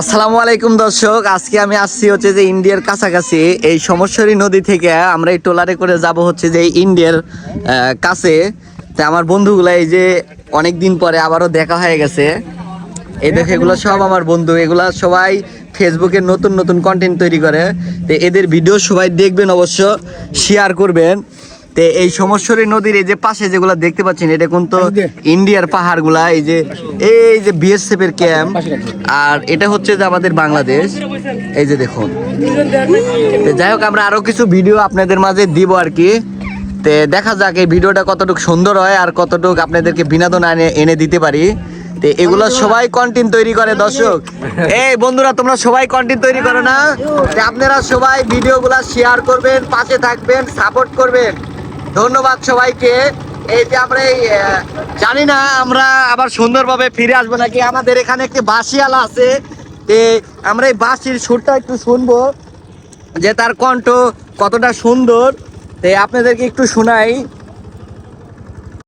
আসসালামু আলাইকুম দর্শক, আজকে আমি আসছি হচ্ছে যে ইন্ডিয়ার কাছাকাছি। এই সমস্যারী নদী থেকে আমরা এই ট্রলারে করে যাব হচ্ছে যে ইন্ডিয়ার কাছে। তা আমার বন্ধুগুলা এই যে অনেক দিন পরে আবারও দেখা হয়ে গেছে। এই দেখে, এগুলো সব আমার বন্ধু, এগুলা সবাই ফেসবুকে নতুন নতুন কন্টেন্ট তৈরি করে। তো এদের ভিডিও সবাই দেখবেন অবশ্য শেয়ার করবেন। তো এই সমস্যরী নদীর এই যে পাশে যেগুলো দেখতে পাচ্ছেন এটা কিন্তু ইন্ডিয়ার পাহাড়গুলা এই যে এই যে বিএসএফ এর ক্যাম্প আর এটা হচ্ছে যে আমাদের বাংলাদেশ। এই যে দেখুন। যাই হোক আমরা আরও কিছু ভিডিও আপনাদের মাঝে দিব আর কি। তে দেখা যাক এই ভিডিওটা কতটুকু সুন্দর হয় আর কতটুকু আপনাদেরকে বিনোদন এনে এনে দিতে পারি। তো এগুলো সবাই কন্টেন্ট তৈরি করে দর্শক। এই বন্ধুরা তোমরা সবাই কন্টেন্ট তৈরি করো না। আপনারা সবাই ভিডিওগুলো শেয়ার করবেন পাশে থাকবেন সাপোর্ট করবেন। ধন্যবাদ সবাইকে। এই যে আমরা জানি না আমরা আবার সুন্দরভাবে ফিরে আসব নাকি, আমাদের এখানে একটি বাসিয়ালা আছে। তে আমরা এই বাসির সুরটা একটু শুনব, যে তার কণ্ঠ কতটা সুন্দর। তে আপনাদেরকে একটু শোনাই।